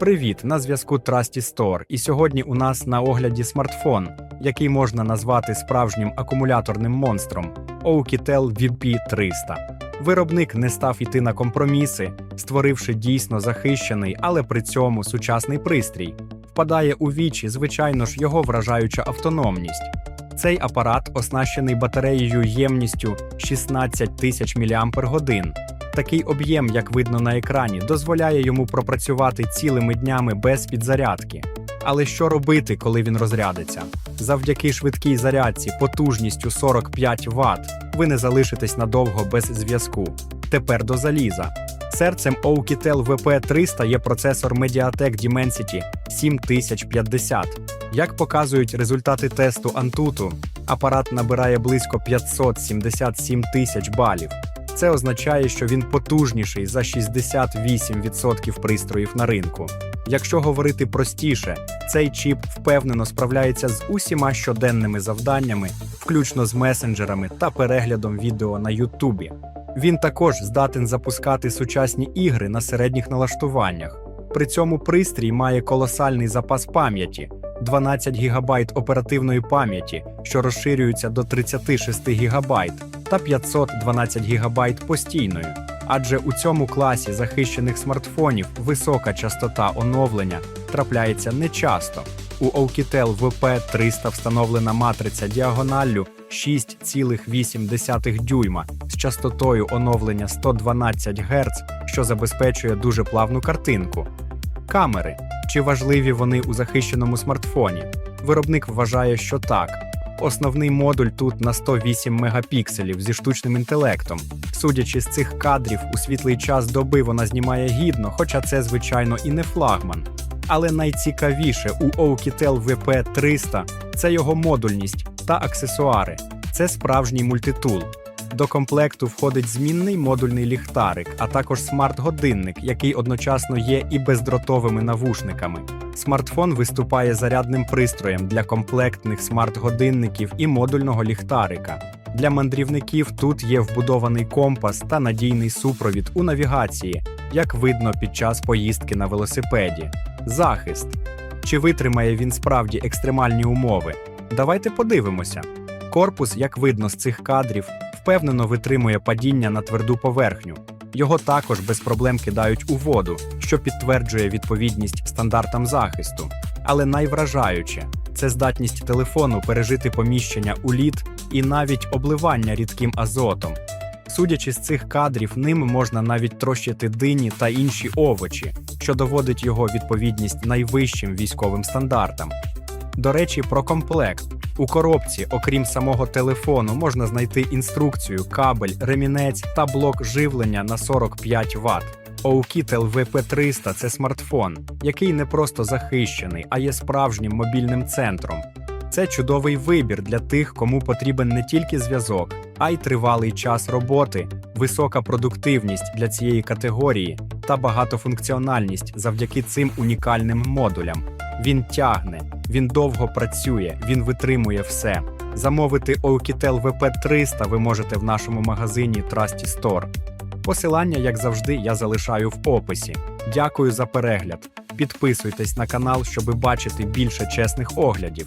Привіт! На зв'язку Trusty Store. І сьогодні у нас на огляді смартфон, який можна назвати справжнім акумуляторним монстром Oukitel VP300. Виробник не став іти на компроміси, створивши дійсно захищений, але при цьому сучасний пристрій. Впадає у вічі, звичайно ж, його вражаюча автономність. Цей апарат оснащений батареєю ємністю 16 тисяч мАч. Такий об'єм, як видно на екрані, дозволяє йому пропрацювати цілими днями без підзарядки. Але що робити, коли він розрядиться? Завдяки швидкій зарядці потужністю 45 Вт ви не залишитесь надовго без зв'язку. Тепер до заліза. Серцем Oukitel VP300 є процесор Mediatek Dimensity 7050. Як показують результати тесту Antutu, апарат набирає близько 577 тисяч балів. Це означає, що він потужніший за 68% пристроїв на ринку. Якщо говорити простіше, цей чіп впевнено справляється з усіма щоденними завданнями, включно з месенджерами та переглядом відео на Ютубі. Він також здатен запускати сучасні ігри на середніх налаштуваннях. При цьому пристрій має колосальний запас пам'яті 12 ГБ оперативної пам'яті, що розширюється до 36 ГБ, та 512 ГБ постійною. Адже у цьому класі захищених смартфонів висока частота оновлення трапляється нечасто. У Oukitel VP300 встановлена матриця діагоналлю 6,8 дюйма з частотою оновлення 112 Гц, що забезпечує дуже плавну картинку. Камери. Чи важливі вони у захищеному смартфоні? Виробник вважає, що так. Основний модуль тут на 108 мегапікселів зі штучним інтелектом. Судячи з цих кадрів, у світлий час доби вона знімає гідно, хоча це, звичайно, і не флагман. Але найцікавіше у Oukitel VP300 це його модульність та аксесуари. Це справжній мультитул. До комплекту входить змінний модульний ліхтарик, а також смарт-годинник, який одночасно є і бездротовими навушниками. Смартфон виступає зарядним пристроєм для комплектних смарт-годинників і модульного ліхтарика. Для мандрівників тут є вбудований компас та надійний супровід у навігації, як видно під час поїздки на велосипеді. Захист. Чи витримає він справді екстремальні умови? Давайте подивимося. Корпус, як видно з цих кадрів, впевнено витримує падіння на тверду поверхню. Його також без проблем кидають у воду, що підтверджує відповідність стандартам захисту. Але найвражаюче це здатність телефону пережити поміщення у лід і навіть обливання рідким азотом. Судячи з цих кадрів, ним можна навіть трощити дині та інші овочі, що доводить його відповідність найвищим військовим стандартам. До речі, про комплект. У коробці, окрім самого телефону, можна знайти інструкцію, кабель, ремінець та блок живлення на 45 Вт. Oukitel VP300 – це смартфон, який не просто захищений, а є справжнім мобільним центром. Це чудовий вибір для тих, кому потрібен не тільки зв'язок, а й тривалий час роботи, висока продуктивність для цієї категорії та багатофункціональність завдяки цим унікальним модулям. Він тягне, він довго працює, він витримує все. Замовити Oukitel VP300 ви можете в нашому магазині Trusty Store. Посилання, як завжди, я залишаю в описі. Дякую за перегляд. Підписуйтесь на канал, щоб бачити більше чесних оглядів.